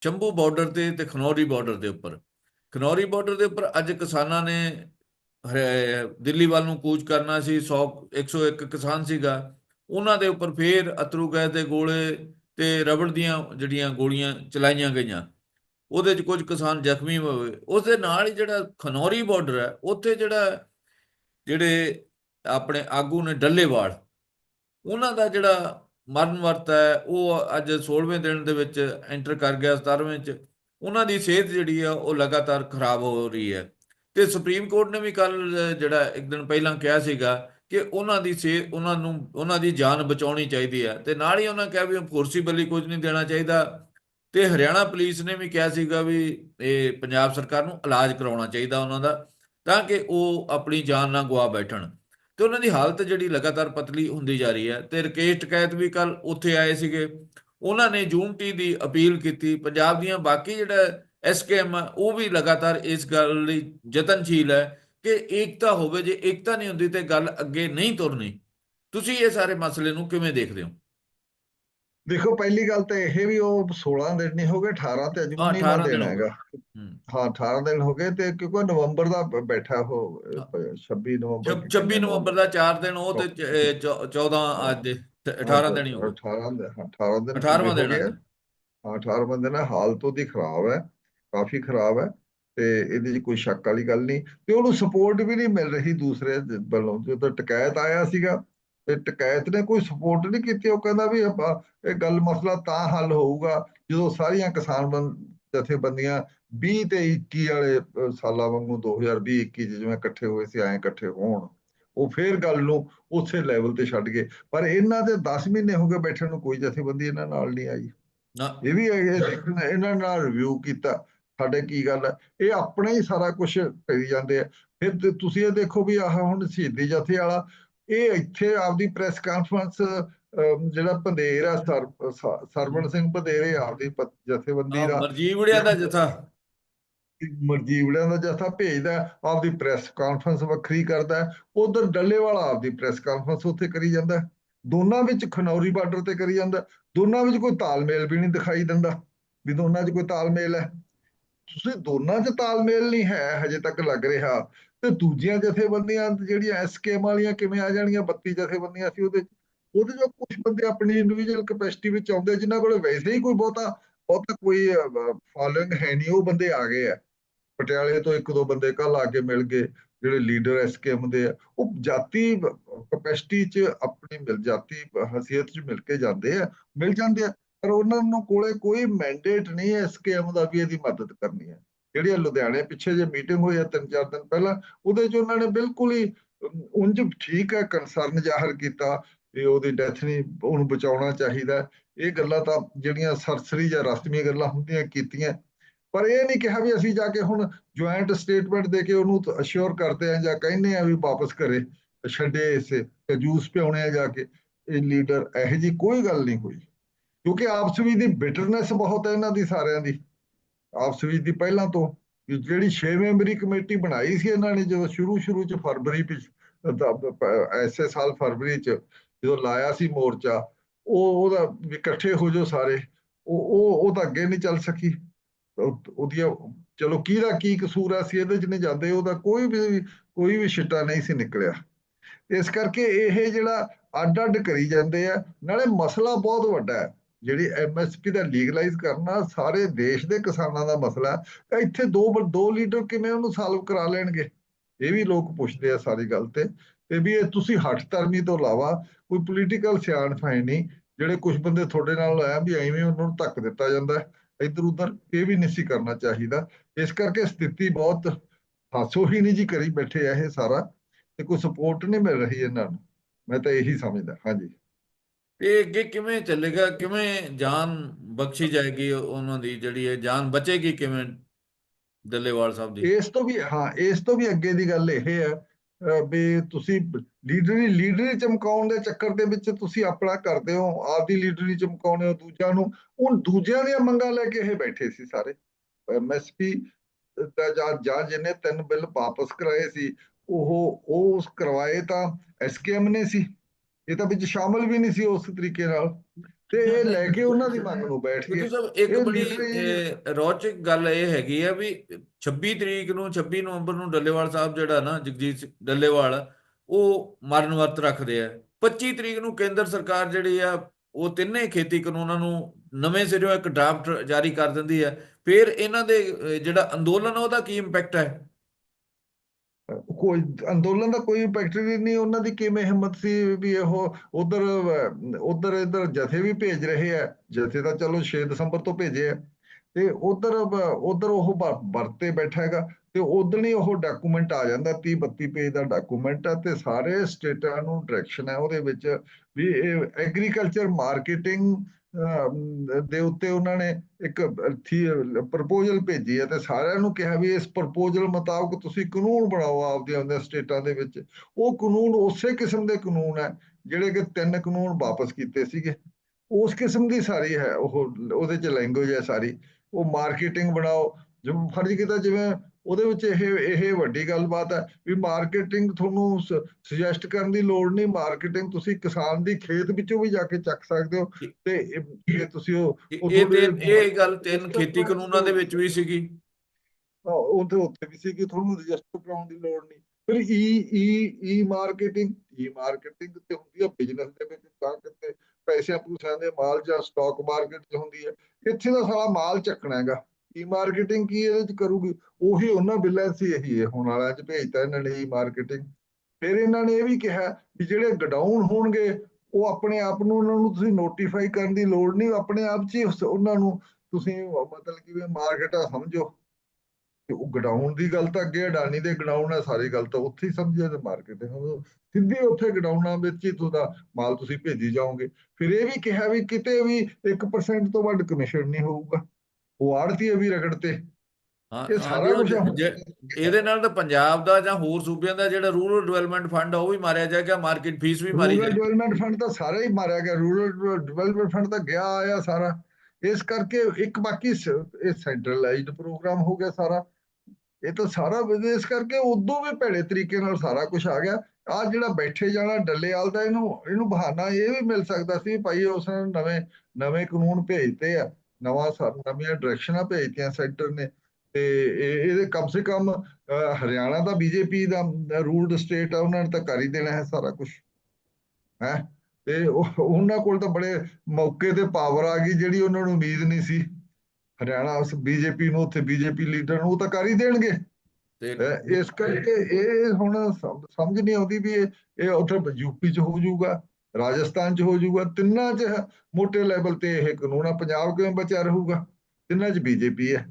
ਚੰਬੂ border ਤੇ ਤੇ Khanauri border ਦੇ ਉੱਪਰ। ਖਨੌਰੀ ਬਾਰਡਰ ਦੇ ਉੱਪਰ ਅੱਜ ਕਿਸਾਨਾਂ ਨੇ ਹਰਿ- ਦਿੱਲੀ ਵੱਲ ਨੂੰ ਕੂਚ ਕਰਨਾ ਸੀ 100 101 ਕਿਸਾਨ ਸੀਗਾ। ਉਹਨਾਂ ਦੇ ਉੱਪਰ ਫੇਰ ਅਤਰੂ ਗੈਸ ਦੇ ਗੋਲੇ ਤੇ ਰਬੜ ਦੀਆਂ ਜਿਹੜੀਆਂ ਗੋਲੀਆਂ ਚਲਾਈਆਂ ਗਈਆਂ। ਉਹਦੇ 'ਚ ਕੁਝ ਕਿਸਾਨ ਜ਼ਖਮੀ ਹੋਏ ਉਸ ਦੇ ਨਾਲ ਹੀ ਜਿਹੜਾ ਖਨੌਰੀ ਬਾਰਡਰ ਹੈ, ਉੱਥੇ ਜਿਹੜਾ ਜਿਹੜੇ ਆਪਣੇ ਆਗੂ ਨੇ ਡੱਲੇਵਾਲ, ਉਹਨਾਂ ਦਾ ਜਿਹੜਾ ਮਰਨ ਵਰਤ ਹੈ, ਉਹ ਅੱਜ 16ਵੇਂ ਦਿਨ ਦੇ ਵਿੱਚ ਐਂਟਰ ਕਰ ਗਿਆ 17ਵੇਂ ਚ। ਉਹਨਾਂ ਦੀ ਸਿਹਤ ਜਿਹੜੀ ਆ, ਉਹ ਲਗਾਤਾਰ ਖਰਾਬ ਹੋ ਰਹੀ ਹੈ। ਤੇ ਸੁਪਰੀਮ ਕੋਰਟ ਨੇ ਵੀ ਕੱਲ ਜਿਹੜਾ ਇੱਕ ਦਿਨ ਪਹਿਲਾਂ ਕਿਹਾ ਸੀਗਾ ਕਿ ਉਹਨਾਂ ਦੀ ਸਿਹਤ, ਉਹਨਾਂ ਨੂੰ, ਉਹਨਾਂ ਦੀ ਜਾਨ ਬਚਾਉਣੀ ਚਾਹੀਦੀ ਹੈ। ਤੇ ਨਾਲ ਹੀ ਉਹਨਾਂ ਕਿਹਾ ਵੀ ਕੁਰਸੀ ਬੱਲੀ ਕੁਝ ਨਹੀਂ ਦੇਣਾ ਚਾਹੀਦਾ। ਤੇ ਹਰਿਆਣਾ ਪੁਲਿਸ ਨੇ ਵੀ ਕਿਹਾ ਸੀਗਾ ਵੀ ਇਹ ਪੰਜਾਬ ਸਰਕਾਰ ਨੂੰ ਇਲਾਜ ਕਰਾਉਣਾ ਚਾਹੀਦਾ ਉਹਨਾਂ ਦਾ, ਤਾਂ ਕਿ ਉਹ ਆਪਣੀ ਜਾਨ ਨਾ ਗਵਾ ਬੈਠਣ। ਤੇ ਉਹਨਾਂ ਦੀ ਹਾਲਤ ਜਿਹੜੀ ਲਗਾਤਾਰ ਪਤਲੀ ਹੁੰਦੀ ਜਾ ਰਹੀ ਹੈ ਤੇ ਰਕੇਸ਼ ਟਕੈਤ ਵੀ ਕੱਲ ਉੱਥੇ ਆਏ ਸੀਗੇ। ਉਹਨਾਂ ਨੇ ਯੂਨਿਟੀ ਦੀ ਅਪੀਲ ਕੀਤੀ। ਪੰਜਾਬ ਦੀਆਂ ਬਾਕੀ ਜਿਹੜਾ ਐਸਕੇਐਮ ਉਹ ਵੀ ਲਗਾਤਾਰ ਇਸ ਗੱਲ ਲਈ ਯਤਨਸ਼ੀਲ ਹੈ ਕਿ ਏਕਤਾ ਹੋਵੇ। ਜੇ ਏਕਤਾ ਨਹੀਂ ਹੁੰਦੀ ਤੇ ਗੱਲ ਅੱਗੇ ਨਹੀਂ ਤੁਰਨੀ। ਤੁਸੀਂ ਇਹ ਸਾਰੇ ਮਸਲੇ ਨੂੰ ਕਿਵੇਂ ਦੇਖਦੇ ਹੋ? ਦੇਖੋ ਪਹਿਲੀ ਗੱਲ ਤਾਂ ਇਹ ਵੀ ਉਹ 16 ਦਿਨ ਨਹੀਂ ਹੋ ਗਏ 18 ਤੇ ਹਾਂ, ਅਜੂਨੀ 18 ਮਾ ਦਿਨ ਹੋ ਹੈਗਾ। ਹੂੰ। ਹਾਂ 18 ਦਿਨ ਹੋ ਗਏ ਤੇ ਕਿਉਂਕਿ ਨਵੰਬਰ ਦਾ ਬੈਠਾ ਉਹ ਅਹ, 26 ਨਵੰਬਰ ਛਬ- 26 ਨਵੰਬਰ ਦਾ 4 ਦਿਨ ਉਹ ਤੇ ਚ- ਇਹ ਚੌ- 14 ਅੱਜ ਦੇ ਤੇ 18 ਦਿਨ ਹੀ ਹੋ ਗਏ। 18 ਦਿਨ ਹਾਂ 18 ਦਿਨ 18ਵਾਂ ਪੂਰੇ ਹੋ ਦਿਨ ਅੱਜ। ਹਾਂ 18ਵਾਂ ਦਿਨ ਹੈ ਹਾਲਤ ਉਹਦੀ ਖਰਾਬ ਹੈ ਕਾਫੀ ਖਰਾਬ ਹੈ ਤੇ ਇਹਦੇ 'ਚ ਕੋਈ ਸ਼ੱਕ ਵਾਲੀ ਗੱਲ ਨਹੀਂ। ਤੇ ਉਹਨੂੰ ਸਪੋਰਟ ਵੀ ਨਹੀਂ ਮਿਲ ਰਹੀ ਦੂਸਰੇ ਵੱਲੋਂ ਜਦੋਂ ਟਕੈਤ ਆਇਆ ਸੀਗਾ ਤੇ ਟਕੈਤ ਨੇ ਕੋਈ ਸਪੋਰਟ ਨਹੀਂ ਕੀਤੀ ਉਹ ਕਹਿੰਦਾ ਵੀ ਆਪਾਂ ਇਹ ਗੱਲ ਮਸਲਾ ਤਾਂ ਹੱਲ ਹੋਊਗਾ ਜਦੋਂ ਸਾਰੀਆਂ ਕਿਸਾਨ ਜਥੇਬੰਦੀਆਂ 20 ਤੇ 21 ਵਾਲੇ ਸਾਲਾਂ ਵਾਂਗੂ 2020 21 ਚ ਜਿਵੇਂ ਇਕੱਠੇ ਹੋਏ ਸੀ ਐਂ ਇਕੱਠੇ ਹੋਣ ਉਹ ਫੇਰ ਗੱਲ ਨੂੰ ਉਸੇ ਲੈਵਲ ਤੇ ਛੱਡ ਗਏ। ਪਰ ਇਹਨਾਂ ਦੇ 10 ਮਹੀਨੇ ਹੋ ਗਏ ਬੈਠਣ ਨੂੰ ਕੋਈ ਜਥੇਬੰਦੀ ਇਹਨਾਂ ਨਾਲ ਨਹੀਂ ਆਈ। ਇਹ ਵੀ ਇਹ ਦੇਖਣਾ ਇਹਨਾਂ ਨਾਲ ਰਿਵਿਊ ਕੀਤਾ ਸਾਡੇ ਕੀ ਗੱਲ ਹੈ ਇਹ ਆਪਣਾ ਹੀ ਸਾਰਾ ਕੁਝ ਕਰੀ ਜਾਂਦੇ ਆ। ਫਿਰ ਤੁਸੀਂ ਇਹ ਦੇਖੋ ਵੀ ਆਹ ਹੁਣ ਸ਼ਹੀਦੀ ਜਥੇ ਵਾਲਾ ਇਹ ਇੱਥੇ ਆਪਦੀ ਪ੍ਰੈਸ ਕਾਨਫਰੰਸ ਜਿਹੜਾ ਆ ਸ- ਸਰਵਣ ਸਿੰਘ ਪੰਦੇਰੇ ਆਪਦੀ ਜਥੇਬੰਦੀ ਦਾ ਮਰਜੀਵੜਿਆ ਦਾ ਜਥਾ ਮਰਜੀਵੜਿਆਂ ਦਾ ਜਥਾ ਭੇਜਦਾ ਆਪਦੀ ਪ੍ਰੈਸ ਕਾਨਫਰੰਸ ਵੱਖਰੀ ਕਰਦਾ ਉਧਰ ਡੱਲੇਵਾਲਾ ਆਪਦੀ ਪ੍ਰੈਸ ਕਾਨਫਰੰਸ ਉੱਥੇ ਕਰੀ ਜਾਂਦਾ। ਦੋਨਾਂ ਵਿੱਚ ਖਨੌਰੀ ਬਾਰਡਰ ਤੇ ਕਰੀ ਜਾਂਦਾ। ਦੋਨਾਂ ਵਿੱਚ ਕੋਈ ਤਾਲਮੇਲ ਵੀ ਨਹੀਂ ਦਿਖਾਈ ਦਿੰਦਾ ਵੀ ਦੋਨਾਂ 'ਚ ਕੋਈ ਤਾਲਮੇਲ ਹੈ ਤੁਸੀਂ ਦੋਨਾਂ 'ਚ ਤਾਲਮੇਲ ਨਹੀਂ ਹੈ ਹਜੇ ਤੱਕ ਲੱਗ ਰਿਹਾ ਤੇ ਦੂਜੀਆਂ ਜਥੇਬੰਦੀਆਂ ਜਿਹੜੀਆਂ ਐਸਕੇਐਮ ਵਾਲੀਆਂ ਕਿਵੇਂ ਆ ਜਾਣੀਆਂ 32 ਜਥੇਬੰਦੀਆਂ ਸੀ ਉਹਦੇ ਉਹਦੇ 'ਚੋਂ ਕੁਝ ਬੰਦੇ ਆਪਣੀ ਇੰਡੀਵਿਜੂਅਲ ਕੈਪੈਸਿਟੀ ਵਿੱਚ ਆਉਂਦੇ, ਜਿਨ੍ਹਾਂ ਕੋਲ ਵੈਸੇ ਹੀ ਕੋਈ ਬਹੁਤਾ ਬਹੁਤਾ ਕੋਈ ਫਾਲੋਇੰਗ ਹੈ ਨਹੀਂ, ਉਹ ਬੰਦੇ ਆ ਗਏ ਆ। ਪਟਿਆਲੇ ਤੋਂ ਇੱਕ ਦੋ ਬੰਦੇ ਕੱਲ ਆ ਕੇ ਮਿਲ ਗਏ, ਜਿਹੜੇ ਲੀਡਰ ਐਸਕੇਐਮ ਦੇ ਆ। ਉਹ ਜਾਤੀ ਕਪੈਸਿਟੀ 'ਚ ਆਪਣੀ ਮਿਲ, ਜਾਤੀ ਹਸੀਅਤ 'ਚ ਮਿਲ ਕੇ ਜਾਂਦੇ ਆ, ਮਿਲ ਜਾਂਦੇ ਆ। ਪਰ ਉਹਨਾਂ ਨੂੰ ਕੋਲੇ ਕੋਈ ਮੈਂਡੇਟ ਨਹੀਂ ਹੈ ਐਸਕੇਐਮ ਦਾ ਵੀ ਇਹਦੀ ਮਦਦ ਕਰਨੀ ਹੈ। ਜਿਹੜੀ ਲੁਧਿਆਣੇ ਪਿੱਛੇ ਜੇ ਮੀਟਿੰਗ ਹੋਈ ਆ ਤਿੰਨ ਚਾਰ ਦਿਨ ਪਹਿਲਾਂ, ਉਹਦੇ 'ਚ ਉਹਨਾਂ ਨੇ ਬਿਲਕੁਲ ਹੀ ਉਂਝ ਠੀਕ ਹੈ ਕੰਸਰਨ ਜ਼ਾਹਰ ਕੀਤਾ ਵੀ ਉਹਦੀ ਡੈਥ ਨਹੀਂ ਉਹਨੂੰ ਬਚਾਉਣਾ ਚਾਹੀਦਾ ਇਹ ਗੱਲਾਂ ਤਾਂ ਜਿਹੜੀਆਂ ਸਰਸਰੀ ਜਾਂ ਰਸਮੀ ਗੱਲਾਂ ਹੁੰਦੀਆਂ, ਕੀਤੀਆਂ। ਪਰ ਇਹ ਨਹੀਂ ਕਿਹਾ ਵੀ ਅਸੀਂ ਜਾ ਕੇ ਹੁਣ ਜੁਆਇੰਟ ਸਟੇਟਮੈਂਟ ਦੇ ਕੇ ਉਹਨੂੰ ਅਸ਼ੋਰ ਕਰਦੇ ਆ ਜਾਂ ਕਹਿੰਦੇ ਆ ਵੀ ਵਾਪਸ ਕਰੇ ਛੱਡੇ ਇਸੇ, ਤੇ ਜੂਸ ਪਿਆਉਣੇ ਆ ਜਾ ਕੇ। ਇਹ ਲੀਡਰ ਇਹੋ ਜੀ ਕੋਈ ਗੱਲ ਨਹੀਂ ਹੋਈ। ਕਿਉਂਕਿ ਆਪਸ ਵਿੱਚ ਦੀ ਬਿਟਰਨੈਸ ਬਹੁਤ ਹੈ ਇਹਨਾਂ ਦੀ ਸਾਰਿਆਂ ਦੀ। ਆਪਸ ਵਿੱਚ ਦੀ ਪਹਿਲਾਂ ਤੋਂ ਜਿਹੜੀ 6 ਮੈਂਬਰੀ ਕਮੇਟੀ ਬਣਾਈ ਸੀ ਇਹਨਾਂ ਨੇ, ਜਦੋਂ ਸ਼ੁਰੂ ਸ਼ੁਰੂ ਚ ਫਰਵਰੀ ਵਿੱਚ ਐਸੇ ਸਾਲ ਫਰਵਰੀ ਚ ਜਦੋਂ ਲਾਇਆ ਸੀ ਮੋਰਚਾ, ਉਹ, ਉਹਦਾ ਇਕੱਠੇ ਹੋ ਜਾਓ ਸਾਰੇ, ਉਹ ਉਹ ਉਹ ਤਾਂ ਅੱਗੇ ਨਹੀਂ ਚੱਲ ਸਕੀ। ਉਹਦੀਆਂ, ਚਲੋ ਕਿਹਦਾ ਕੀ ਕਸੂਰ ਆ ਸੀ ਇਹਦੇ ਚ ਨਹੀਂ ਜਾਂਦੇ, ਉਹਦਾ ਕੋਈ ਵੀ ਕੋਈ ਵੀ ਛਿੱਟਾ ਨਹੀਂ ਸੀ ਨਿਕਲਿਆ। ਇਸ ਕਰਕੇ ਇਹ ਜਿਹੜਾ ਅੱਡ ਅੱਡ ਕਰੀ ਜਾਂਦੇ ਆ, ਨਾਲੇ ਮਸਲਾ ਬਹੁਤ ਵੱਡਾ ਹੈ। ਜਿਹੜੀ ਐਮਐਸਪੀ ਦਾ ਲੀਗਲਾਈਜ਼ ਕਰਨਾ ਸਾਰੇ ਦੇਸ਼ ਦੇ ਕਿਸਾਨਾਂ ਦਾ ਮਸਲਾ ਹੈ। ਇੱਥੇ ਦੋ ਦੋ ਲੀਡਰ ਕਿਵੇਂ ਉਹਨੂੰ ਸਾਲਵ ਕਰਾ ਲੈਣਗੇ? ਇਹ ਵੀ ਲੋਕ ਪੁੱਛਦੇ ਆ ਸਾਰੀ ਗੱਲ ਤੇ। ਤੇ ਵੀ ਇਹ ਤੁਸੀਂ ਹੱਠ ਧਰਮੀ ਤੋਂ ਇਲਾਵਾ ਕੋਈ ਪੋਲੀਟੀਕਲ ਸਿਆਣਪ ਹੈ ਨਹੀਂ, ਜਿਹੜੇ ਕੁਝ ਬੰਦੇ ਤੁਹਾਡੇ ਨਾਲ ਆਇਆ ਵੀ ਐਵੇਂ ਉਹਨਾਂ ਨੂੰ ਧੱਕ ਦਿੱਤਾ ਜਾਂਦਾ ਇੱਧਰ ਉੱਧਰ ਇਹ ਵੀ ਨਹੀਂ ਸੀ ਕਰਨਾ ਚਾਹੀਦਾ। ਇਸ ਕਰਕੇ ਸਥਿਤੀ ਬਹੁਤ ਹਾਸੋ ਹੀ ਨਹੀਂ ਜੀ ਕਰੀ ਬੈਠੇ ਆ ਇਹ ਸਾਰਾ। ਤੇ ਕੋਈ ਸਪੋਰਟ ਨਹੀਂ ਮਿਲ ਰਹੀ ਇਹਨਾਂ ਨੂੰ। ਮੈਂ ਤਾਂ ਇਹੀ ਸਮਝਦਾ। ਹਾਂਜੀ। ਇਹ ਅੱਗੇ ਕਿਵੇਂ ਚੱਲੇਗਾ, ਕਿਵੇਂ ਜਾਨ ਬਖਸ਼ੀ ਜਾਏਗੀ ਉਹਨਾਂ ਦੀ ਜਿਹੜੀ ਹੈ ਜਾਨ ਬਚੇਗੀ ਕਿਵੇਂ ਡੱਲੇਵਾਲ ਸਾਹਿਬ ਦੀ? ਇਸ ਤੋਂ ਵੀ, ਹਾਂ, ਇਸ ਤੋਂ ਵੀ ਅੱਗੇ ਦੀ ਗੱਲ ਇਹ ਹੈ ਵੀ ਤੁਸੀਂ ਲੀਡਰੀ ਲੀਡਰੀ ਚਮਕਾਉਣ ਦੇ ਚੱਕਰ ਦੇ ਵਿੱਚ ਤੁਸੀਂ ਆਪਣਾ ਕਰਦੇ ਹੋ, ਆਪਦੀ ਲੀਡਰੀ ਚਮਕਾਉਣੇ ਹੋ ਦੂਜਿਆਂ ਨੂੰ ਉਹ ਦੂਜਿਆਂ ਦੀਆਂ ਮੰਗਾਂ ਲੈ ਕੇ ਇਹ ਬੈਠੇ ਸੀ ਸਾਰੇ। ਐਮਐਸਪੀ ਦਾ ਜਾਂ ਜਾਂ ਜਿਹਨੇ ਤਿੰਨ ਬਿੱਲ ਵਾਪਸ ਕਰਾਏ ਸੀ, ਉਹ ਉਹ ਉਸ ਕਰਵਾਏ ਤਾਂ ਐਸਕੇਐਮ ਨੇ ਸੀ। ਇਹ ਤਾਂ ਵਿੱਚ ਸ਼ਾਮਲ ਵੀ ਨਹੀਂ ਸੀ ਉਸ ਤਰੀਕੇ ਨਾਲ। ਤੇ ਇਹ ਲੈ ਕੇ ਉਹਨਾਂ ਦੀ ਮੰਗ ਨੂੰ ਬੈਠ ਗਏ। ਇੱਕ ਬੜੀ ਰੌਚਕ ਗੱਲ ਇਹ ਹੈਗੀ ਆ ਵੀ 26 ਤਰੀਕ ਨੂੰ 26 ਨਵੰਬਰ ਨੂੰ ਡੱਲੇਵਾਲ ਸਾਹਿਬ ਜਿਹੜਾ ਨਾ ਜਗਜੀਤ ਡੱਲੇਵਾਲ ਉਹ ਮਰਨ ਵਰਤ ਰੱਖਦੇ ਆ। 25 ਤਰੀਕ ਨੂੰ ਕੇਂਦਰ ਸਰਕਾਰ ਜਿਹੜੀ ਆ ਉਹ ਤਿੰਨੇ ਖੇਤੀ ਕਾਨੂੰਨਾਂ ਨੂੰ ਨਵੇਂ ਸਿਰਿਓਂ ਇੱਕ ਡਰਾਫਟ ਜਾਰੀ ਕਰ ਦਿੰਦੀ ਹੈ ਫਿਰ ਇਹਨਾਂ ਦੇ ਜਿਹੜਾ ਅੰਦੋਲਨ ਉਹਦਾ ਕੀ ਇੰਪੈਕਟ ਹੈ ਕੋਈ ਅੰਦੋਲਨ ਦਾ ਕੋਈ ਇੰਪੈਕਟ ਨਹੀਂ, ਉਹਨਾਂ ਦੀ ਕਿਵੇਂ ਹਿੰਮਤ ਸੀ ਵੀ ਉਹ ਉਧਰ ਉਧਰ ਇਧਰ ਜਥੇ ਵੀ ਭੇਜ ਰਹੇ ਆ, ਜਥੇ ਤਾਂ ਚਲੋ 6 ਦਸੰਬਰ ਤੋਂ ਭੇਜੇ ਆ, ਤੇ ਉਧਰ ਉਧਰ ਉਹ ਵ- ਵਰਤੇ ਬੈਠਾ ਹੈਗਾ, ਤੇ ਉਦਣ ਹੀ ਉਹ ਡਾਕੂਮੈਂਟ ਆ ਜਾਂਦਾ 30 32 ਪੇਜ ਦਾ ਡਾਕੂਮੈਂਟ ਆ, ਤੇ ਸਾਰੇ ਸਟੇਟਾਂ ਨੂੰ ਡਾਇਰੈਕਸ਼ਨ ਹੈ ਉਹਦੇ ਵਿੱਚ ਵੀ ਇਹ ਐਗਰੀਕਲਚਰ ਮਾਰਕੀਟਿੰਗ ਦੇ ਉੱਤੇ ਉਹਨਾਂ ਨੇ ਇੱਕ ਪ੍ਰਪੋਜ਼ਲ ਭੇਜੀ ਹੈ ਤੇ ਸਾਰਿਆਂ ਨੂੰ ਕਿਹਾ ਵੀ ਇਸ ਪ੍ਰਪੋਜ਼ਲ ਮੁਤਾਬਕ ਤੁਸੀਂ ਕਾਨੂੰਨ ਬਣਾਓ ਆਪਦੇ ਆਪਦੇ ਸਟੇਟਾਂ ਦੇ ਵਿੱਚ। ਉਹ ਕਾਨੂੰਨ ਉਸੇ ਕਿਸਮ ਦੇ ਕਾਨੂੰਨ ਹੈ ਜਿਹੜੇ ਕਿ ਤਿੰਨ ਕਾਨੂੰਨ ਵਾਪਸ ਕੀਤੇ ਸੀਗੇ। ਉਸ ਕਿਸਮ ਦੀ ਸਾਰੀ ਹੈ, ਉਹ, ਉਹਦੇ ਚ ਲੈਂਗੁਏਜ ਹੈ ਸਾਰੀ। ਉਹ ਮਾਰਕੀਟਿੰਗ ਬਣਾਓ, ਜਿਵੇਂ ਫਰਜ਼ ਕੀਤਾ ਜਿਵੇਂ ਉਹਦੇ ਵਿੱਚ ਇਹ ਇਹ ਵੱਡੀ ਗੱਲਬਾਤ ਹੈ ਵੀ ਮਾਰਕੀਟਿੰਗ ਤੁਹਾਨੂੰ ਸੁਜੈਸਟ ਕਰਨ ਦੀ ਲੋੜ ਨਹੀਂ। ਮਾਰਕੀਟਿੰਗ ਤੁਸੀਂ ਕਿਸਾਨ ਦੀ ਖੇਤ ਵਿੱਚੋਂ ਵੀ ਜਾ ਕੇ ਚੱਕ ਸਕਦੇ ਹੋ ਤੇ ਇਹ ਤੁਸੀਂ ਉਹ ਇਹ ਇਹ ਗੱਲ ਤਿੰਨ ਖੇਤੀ ਕਾਨੂੰਨਾਂ ਦੇ ਵਿੱਚ ਵੀ ਸੀਗੀ। ਹਾਂ, ਉਹਦੇ ਉੱਤੇ ਵੀ ਸੀ ਕਿ ਤੁਹਾਨੂੰ ਰਜਿਸਟਰ ਕਰਾਉਣ ਦੀ ਲੋੜ ਨਹੀਂ। ਫਿਰ ਈ ਈ ਈ ਮਾਰਕੀਟਿੰਗ ਈ ਮਾਰਕੀਟਿੰਗ ਤੇ ਹੁੰਦੀ ਆ ਬਿਜ਼ਨਸ ਦੇ ਵਿੱਚ। ਤਾਂ ਕਿਤੇ ਪੈਸਿਆਂ ਪੂਸਿਆਂ ਦੇ ਮਾਲ ਜਾਂ ਸਟਾਕ ਮਾਰਕੀਟ 'ਚ ਹੁੰਦੀ ਹੈ ਇੱਥੇ ਦਾ ਸਾਰਾ ਮਾਲ ਚੱਕਣਾ ਹੈਗਾ। ਈ ਮਾਰਕੀਟਿੰਗ ਕੀ ਇਹਦੇ 'ਚ ਕਰੂਗੀ? ਉਹੀ ਉਹਨਾਂ ਬਿੱਲਾਂ ਸੀ ਇਹੀ ਹੈ ਹੁਣ ਵਾਲਿਆਂ 'ਚ ਭੇਜਤਾ ਇਹਨਾਂ ਨੇ ਈ ਮਾਰਕੀਟਿੰਗ ਫਿਰ ਇਹਨਾਂ ਨੇ ਇਹ ਵੀ ਕਿਹਾ ਵੀ ਜਿਹੜੇ ਗਡਾਊਨ ਹੋਣਗੇ, ਉਹ ਆਪਣੇ ਆਪ ਨੂੰ, ਉਹਨਾਂ ਨੂੰ ਤੁਸੀਂ ਨੋਟੀਫਾਈ ਕਰਨ ਦੀ ਲੋੜ ਨਹੀਂ ਆਪਣੇ ਆਪ 'ਚ ਉਹਨਾਂ ਨੂੰ ਤੁਸੀਂ ਮਤਲਬ ਕਿ ਵੀ ਮਾਰਕੀਟ ਆ ਸਮਝੋ। ਤੇ ਉਹ ਗਡਾਊਨ ਦੀ ਗੱਲ ਤਾਂ ਅੱਗੇ, ਅਡਾਨੀ ਦੇ ਗਡਾਊਨ ਆ, ਸਾਰੀ ਗੱਲ ਤਾਂ ਉੱਥੇ ਹੀ ਸਮਝਿਆ ਤੇ ਮਾਰਕੀਟਿੰਗ ਸਿੱਧੀ ਉੱਥੇ ਗਡਾਊਨਾਂ ਵਿੱਚ ਹੀ ਤੁਹਾਡਾ ਮਾਲ ਤੁਸੀਂ ਭੇਜੀ ਜਾਓਗੇ। ਫਿਰ ਇਹ ਵੀ ਕਿਹਾ ਵੀ ਕਿਤੇ ਵੀ 1% ਤੋਂ ਵੱਧ ਕਮਿਸ਼ਨ ਨਹੀਂ ਹੋਊਗਾ। ਉਹ ਆੜਤੀ ਵੀ ਰਗੜ ਤੇ। ਹਾਂ ਇਹ ਸਾਰਾ ਕੁਝ ਇਹਦੇ ਨਾਲ ਤਾਂ ਪੰਜਾਬ ਦਾ ਜਾਂ ਹੋਰ ਸੂਬਿਆਂ ਦਾ ਜਿਹੜਾ ਰੂਰਲ ਡਿਵੈਲਪਮੈਂਟ ਫੰਡ ਆ ਉਹ ਵੀ ਮਾਰਿਆ ਜਾਏਗਾ ਮਾਰਕੀਟ ਫੀਸ ਵੀ ਮਾਰੀ ਰੂਰਲ ਜਾਏਗੀ ਡਿਵੈਲਪਮੈਂਟ ਫੰਡ ਤਾਂ ਸਾਰਾ ਹੀ ਮਾਰਿਆ ਗਿਆ। ਰੂਰਲ ਡਿਵੈਲਪਮੈਂਟ ਫੰਡ ਤਾਂ ਗਿਆ ਆਇਆ ਸਾਰਾ। ਇਸ ਕਰਕੇ ਇੱਕ ਬਾਕੀ ਇਹ ਸੈਂਟਰਲਾਈਜ਼ਡ ਪ੍ਰੋਗਰਾਮ ਹੋ ਗਿਆ ਸਾਰਾ। ਇਹ ਤਾਂ ਸਾਰਾ ਵਿਦੇਸ਼ ਕਰਕੇ ਉਦੋਂ ਵੀ ਭੈੜੇ ਤਰੀਕੇ ਨਾਲ ਸਾਰਾ ਕੁਝ ਆ ਗਿਆ। ਆ ਜਿਹੜਾ ਬੈਠੇ ਜਾਣਾ ਡੱਲੇਵਾਲ ਦਾ ਇਹਨੂੰ ਇਹਨੂੰ ਬਹਾਨਾ ਇਹ ਵੀ ਮਿਲ ਸਕਦਾ ਸੀ ਭਾਈ ਉਸ ਨੇ ਨਵੇਂ ਨਵੇਂ ਕਾਨੂੰਨ ਭੇਜਤੇ ਆ। ਨਵਾਂ ਨਵੀਆਂ ਡਾਇਰੈਕਸ਼ਨਾਂ ਭੇਜਤੀਆਂ ਸੈਂਟਰ ਨੇ ਤੇ ਇਹ ਇਹਦੇ ਕਮ ਸੇ ਕਮ ਹਰਿਆਣਾ ਦਾ ਬੀਜੇਪੀ ਦਾ ਰੂਲਡ ਸਟੇਟ ਆ ਉਹਨਾਂ ਨੇ ਤਾਂ ਕਰ ਹੀ ਦੇਣਾ ਹੈ ਸਾਰਾ ਕੁਝ ਹੈ? ਤੇ ਉਹ- ਉਹਨਾਂ ਕੋਲ ਤਾਂ ਬੜੇ ਮੌਕੇ ਤੇ ਪਾਵਰ ਆ ਗਈ ਜਿਹੜੀ ਉਹਨਾਂ ਨੂੰ ਉਮੀਦ ਨਹੀਂ ਸੀ। ਹਰਿਆਣਾ ਉਸ ਬੀਜੇਪੀ ਨੂੰ ਉੱਥੇ ਬੀਜੇਪੀ ਲੀਡਰ ਨੂੰ ਉਹ ਤਾਂ ਕਰ ਹੀ ਦੇਣਗੇ। ਇਸ ਕਰਕੇ ਇਹ ਹੁਣ ਸਮ- ਸਮਝ ਨਹੀਂ ਆਉਂਦੀ ਵੀ ਇਹ ਇਹ ਉੱਥੇ ਯੂਪੀ 'ਚ ਹੋ ਜਾਊਗਾ ਰਾਜਸਥਾਨ 'ਚ ਹੋ ਜਾਊਗਾ, ਤਿੰਨਾਂ 'ਚ ਮੋਟੇ ਲੈਵਲ ਤੇ ਇਹ ਕਾਨੂੰਨ ਆ, ਪੰਜਾਬ ਕਿਵੇਂ ਬਚਿਆ ਰਹੂਗਾ? ਤਿੰਨਾਂ 'ਚ ਬੀਜੇਪੀ ਹੈ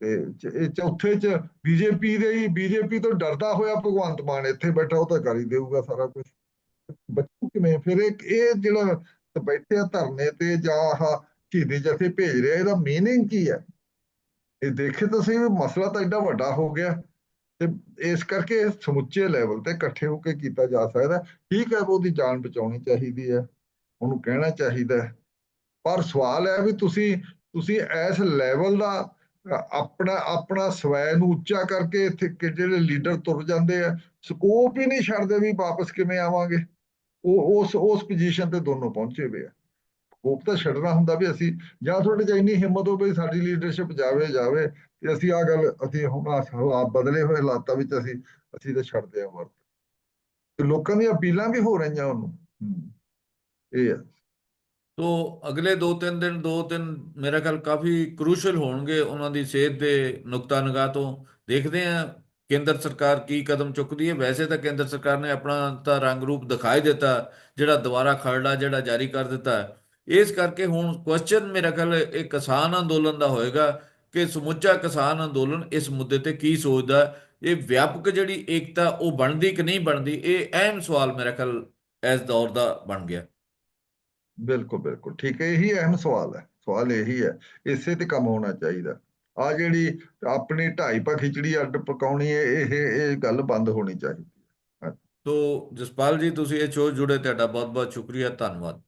ਤੇ ਚ- ਇਹ ਚੌਥੇ 'ਚ ਬੀਜੇਪੀ ਦੇ ਹੀ ਬੀਜੇਪੀ ਤੋਂ ਡਰਦਾ ਹੋਇਆ ਭਗਵੰਤ ਮਾਨ ਇੱਥੇ ਬੈਠਾ, ਉਹ ਤਾਂ ਕਰ ਹੀ ਦੇਊਗਾ ਸਾਰਾ ਕੁਝ ਬੱਚੂ ਕਿਵੇਂ? ਫਿਰ ਇਹ ਜਿਹੜਾ ਬੈਠੇ ਆ ਧਰਨੇ ਤੇ ਜਾਂ ਆਹ ਸ਼ਹੀਦੀ ਜਥੇ ਭੇਜ ਰਿਹਾ ਇਹਦਾ ਮੀਨਿੰਗ ਕੀ ਹੈ ਇਹ ਦੇਖੇ ਤਾਂ ਸਹੀ ਮਸਲਾ ਤਾਂ ਐਡਾ ਵੱਡਾ ਹੋ ਗਿਆ। ਤੇ ਇਸ ਕਰਕੇ ਸਮੁੱਚੇ ਲੈਵਲ ਤੇ ਇਕੱਠੇ ਹੋ ਕੇ ਕੀਤਾ ਜਾ ਸਕਦਾ ਠੀਕ ਹੈ, ਉਹਦੀ ਜਾਨ ਬਚਾਉਣੀ ਚਾਹੀਦੀ ਹੈ, ਉਹਨੂੰ ਕਹਿਣਾ ਚਾਹੀਦਾ ਪਰ ਸਵਾਲ ਹੈ ਵੀ ਤੁਸੀਂ ਤੁਸੀਂ ਇਸ ਲੈਵਲ ਦਾ, ਆਪਣਾ ਆਪਣਾ ਸਵੈ ਨੂੰ ਉੱਚਾ ਕਰਕੇ ਇੱਥੇ ਜਿਹੜੇ ਲੀਡਰ ਤੁਰ ਜਾਂਦੇ ਆ ਸਕੋਪ ਹੀ ਨਹੀਂ ਛੱਡਦੇ ਵੀ ਵਾਪਸ ਕਿਵੇਂ ਆਵਾਂਗੇ। ਉਹ, ਉਸ ਉਸ ਪੋਜੀਸ਼ਨ ਤੇ ਦੋਨੋਂ ਪਹੁੰਚੇ ਹੋਏ ਆ। ਸਕੋਪ ਤਾਂ ਛੱਡਣਾ ਹੁੰਦਾ ਵੀ ਅਸੀਂ ਜਾਂ ਤੁਹਾਡੇ 'ਚ ਇੰਨੀ ਹਿੰਮਤ ਹੋਵੇ ਵੀ ਸਾਡੀ ਲੀਡਰਸ਼ਿਪ ਜਾਵੇ ਜਾਵੇ ਤੇ ਅਸੀਂ ਆ ਗੱਲ, ਅਸੀਂ ਹੁਣ ਹਾਲਾਤ ਬਦਲੇ ਹੋਏ ਹਾਲਾਤਾਂ ਵਿੱਚ ਅਸੀਂ ਅਸੀਂ ਤਾਂ ਛੱਡਦੇ ਆ ਵਰਤ। ਤੇ ਲੋਕਾਂ ਦੀਆਂ ਅਪੀਲਾਂ ਵੀ ਹੋ ਰਹੀਆਂ ਉਹਨੂੰ। ਇਹ ਹੈ ਤੋ ਅਗਲੇ 2-3 ਦਿਨ 2-3 ਮੇਰਾ ਖਿਆਲ ਕਾਫੀ ਕ੍ਰੂਸ਼ਲ ਹੋਣਗੇ ਉਹਨਾਂ ਦੀ ਸਿਹਤ ਦੇ ਨੁਕਤਾ ਨਿਗਾਹ ਤੋਂ। ਦੇਖਦੇ ਆ ਕੇਂਦਰ ਸਰਕਾਰ ਕੀ ਕਦਮ ਚੁੱਕਦੀ ਹੈ। ਵੈਸੇ ਤਾਂ ਕੇਂਦਰ ਸਰਕਾਰ ਨੇ ਆਪਣਾ ਤਾਂ ਰੰਗ ਰੂਪ ਦਿਖਾਈ ਦਿੱਤਾ, ਜਿਹੜਾ ਦੁਬਾਰਾ ਖਰੜਾ ਜਿਹੜਾ ਜਾਰੀ ਕਰ ਦਿੱਤਾ। ਇਸ ਕਰਕੇ ਹੁਣ ਕੁਐਸਚਨ ਮੇਰਾ ਖਿਆਲ ਇਹ ਕਿਸਾਨ ਅੰਦੋਲਨ ਦਾ ਹੋਏਗਾ ਕਿ ਸਮੁੱਚਾ ਕਿਸਾਨ ਅੰਦੋਲਨ ਇਸ ਮੁੱਦੇ ਤੇ ਕੀ ਸੋਚਦਾ। ਇਹ ਵਿਆਪਕ ਜਿਹੜੀ ਏਕਤਾ ਉਹ ਬਣਦੀ ਕਿ ਨਹੀਂ ਬਣਦੀ ਇਹ ਅਹਿਮ ਸਵਾਲ ਮੇਰਾ ਖਿਆਲ ਇਸ ਦੌਰ ਦਾ ਬਣ ਗਿਆ। ਬਿਲਕੁਲ ਬਿਲਕੁਲ। ਠੀਕ ਹੈ ਇਹੀ ਅਹਿਮ ਸਵਾਲ ਹੈ। ਸਵਾਲ ਇਹੀ ਹੈ ਇਸੇ ਤੇ ਕੰਮ ਹੋਣਾ ਚਾਹੀਦਾ। ਆ ਜਿਹੜੀ ਆਪਣੀ ਢਾਈ ਪਾ ਖਿਚੜੀ ਅੱਡ ਪਕਾਉਣੀ ਹੈ ਇਹ ਇਹ ਗੱਲ ਬੰਦ ਹੋਣੀ ਚਾਹੀਦੀ ਹੈ। ਤੋ ਜਸਪਾਲ ਜੀ ਤੁਸੀਂ ਇਹ ਸ਼ੋਅ ਜੁੜੇ ਤੁਹਾਡਾ ਬਹੁਤ ਬਹੁਤ ਸ਼ੁਕਰੀਆ ਧੰਨਵਾਦ।